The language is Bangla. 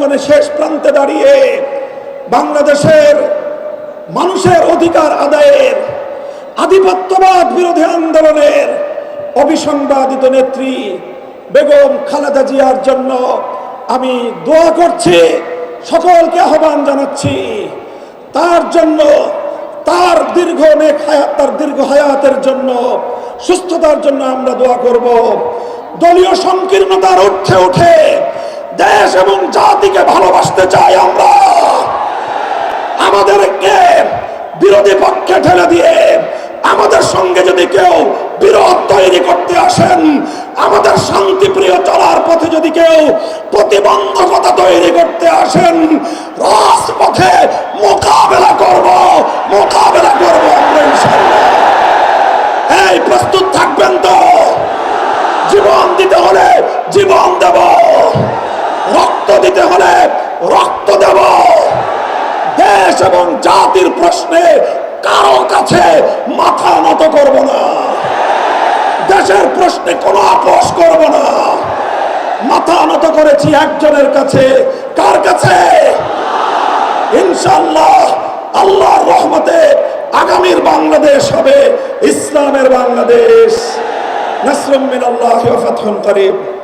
অঙ্গনে শেষ প্রান্তে দাঁড়িয়ে বাংলাদেশের মানুষের অধিকার আদায়ের আধিপত্যবাদ বিরোধী আন্দোলনের অবিসংবাদিত নেত্রী বেগম খালেদা জিয়ার জন্য আমি দোয়া করছি, সকলকে আহ্বান জানাচ্ছি। তার জন্য, তার দীর্ঘ নেক হায়াত, তার দীর্ঘ হায়াতের জন্য, সুস্থতার জন্য আমরা দোয়া করব। দলীয় সংকীর্ণতার উঠে উঠে দেশ এবং জাতিকে ভালোবাসতে চাই আমরা। আমাদেরকে বিরোধী পক্ষে ঠেলে দিয়ে আমাদের সঙ্গে যদি কেউ বিরোধ তৈরি করতে আসেন, আমাদের শান্তিপ্রিয় চলার পথে যদি কেউ প্রতিবন্ধকতা তৈরি করতে আসেন, রাজপথে মোকাবেলা করব মোকাবেলা করব এই প্রস্তুত থাকবেন তো জীবন দিতে হলে জীবন দেব রক্ত দিতে হলে রক্ত দেব। দেশ এবং জাতির প্রশ্নে কারও কাছে মাথা নত করব না। দেশের প্রশ্নে কোনো আপোষ করব না। মাথা নত করেছি একজনের কাছে। কার কাছে? ইনশাল্লাহ আল্লাহর রহমতে আগামীর বাংলাদেশ হবে, ইসলামের বাংলাদেশ। নাসরুম মিনাল্লাহি ফাতহুন করিম।